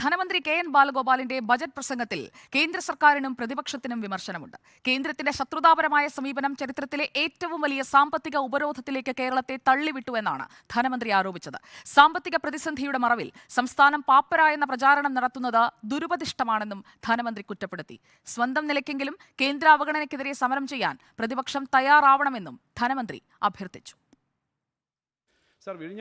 ധനമന്ത്രി K N ബാലഗോപാലിന്റെ budget പ്രസംഗത്തിൽ കേന്ദ്ര സർക്കാരിനും പ്രതിപക്ഷത്തിനും വിമർശനമുണ്ട്. കേന്ദ്രത്തിന്റെ ശത്രുതാപരമായ സമീപനം ചരിത്രത്തിലെ ഏറ്റവും വലിയ സാമ്പത്തിക ഉപരോധത്തിലേക്ക് കേരളത്തെ തള്ളിവിട്ടുവെന്നാണ് ധനമന്ത്രി ആരോപിച്ചത്. സാമ്പത്തിക പ്രതിസന്ധിയുടെ മറവിൽ സംസ്ഥാനം പാപ്പരായെന്ന പ്രചാരണം നടത്തുന്നത് ദുരുപദിഷ്ടമാണെന്നും ധനമന്ത്രി കുറ്റപ്പെടുത്തി. സ്വന്തം നിലയ്ക്കെങ്കിലും കേന്ദ്ര അവഗണനയ്ക്കെതിരെ സമരം ചെയ്യാൻ പ്രതിപക്ഷം തയ്യാറാവണമെന്നും ധനമന്ത്രി അഭ്യർത്ഥിച്ചു.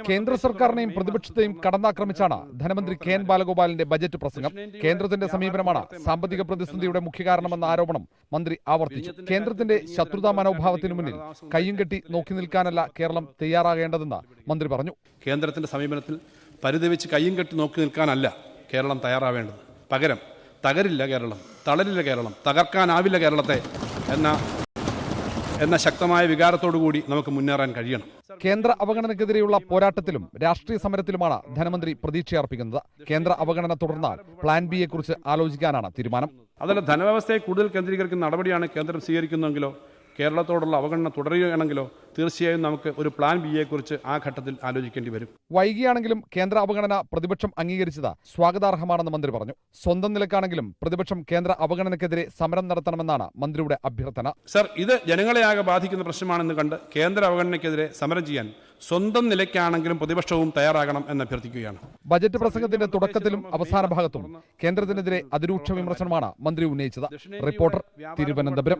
കേന്ദ്ര സർക്കാരിനെയും പ്രതിപക്ഷത്തെയും കടന്നാക്രമിച്ചാണ് ധനമന്ത്രി കെ എൻ ബാലഗോപാലിന്റെ ബജറ്റ് പ്രസംഗം. കേന്ദ്രത്തിന്റെ സമീപനമാണ് സാമ്പത്തിക പ്രതിസന്ധിയുടെ മുഖ്യ കാരണമെന്ന ആരോപണം മന്ത്രി ആവർത്തിച്ചു. കേന്ദ്രത്തിന്റെ ശത്രുതാ മനോഭാവത്തിനു മുന്നിൽ കയ്യും കെട്ടി നോക്കി നിൽക്കാനല്ല കേരളം തയ്യാറാകേണ്ടതെന്ന് മന്ത്രി പറഞ്ഞു. കേന്ദ്രത്തിന്റെ സമീപനത്തിൽ പരിതപിച്ച് കയ്യും കെട്ടി നോക്കി നിൽക്കാനല്ല കേരളം തയ്യാറാവേണ്ടത്. പകരം തകരില്ല കേരളം തളരില്ല കേരളം തകർക്കാനാവില്ല കേരളത്തെ എന്ന എന്ന ശക്തമായ വികാരത്തോടു കൂടി നമുക്ക് മുന്നേറാൻ കഴിയണം. കേന്ദ്ര അവഗണനയ്ക്കെതിരെയുള്ള പോരാട്ടത്തിലും രാഷ്ട്രീയ സമരത്തിലുമാണ് ധനമന്ത്രി പ്രതീക്ഷയർപ്പിക്കുന്നത്. കേന്ദ്ര അവഗണന തുടർന്നാൽ പ്ലാൻ ബിയെ കുറിച്ച് ആലോചിക്കാനാണ് തീരുമാനം. അതല്ല ധനവ്യവസ്ഥയെ കൂടുതൽ കേന്ദ്രീകരിക്കുന്ന നടപടിയാണ് കേന്ദ്രം സ്വീകരിക്കുന്നതെങ്കിലോ? കേരളത്തോടുള്ള അവഗണന തുടരുകയാണെങ്കിലോ തീർച്ചയായും നമുക്ക് ഒരു പ്ലാൻ ബിയെക്കുറിച്ച് ആ ഘട്ടത്തിൽ ആലോചിക്കേണ്ടി വരും. വൈകിയാണെങ്കിലും കേന്ദ്ര അവഗണന പ്രതിപക്ഷം അംഗീകരിച്ചത് സ്വാഗതാർഹമാണെന്ന് മന്ത്രി പറഞ്ഞു. സ്വന്തം നിലക്കാണെങ്കിലും പ്രതിപക്ഷം കേന്ദ്ര അവഗണനക്കെതിരെ സമരം നടത്തണമെന്നാണ് മന്ത്രിയുടെ അഭ്യർത്ഥന. സർ ഇത് ജനങ്ങളെ ആകെ ബാധിക്കുന്ന പ്രശ്നമാണെന്ന് കണ്ട് കേന്ദ്ര അവഗണനക്കെതിരെ സമരം ചെയ്യാൻ സ്വന്തം നിലയ്ക്കാണെങ്കിലും പ്രതിപക്ഷവും തയ്യാറാകണം എന്ന് അഭ്യർത്ഥിക്കുകയാണ്. ബജറ്റ് പ്രസംഗത്തിന്റെ തുടക്കത്തിലും അവസാന ഭാഗത്തും കേന്ദ്രത്തിനെതിരെ അതിരൂക്ഷ വിമർശനമാണ് മന്ത്രി ഉന്നയിച്ചത്. റിപ്പോർട്ടർ തിരുവനന്തപുരം.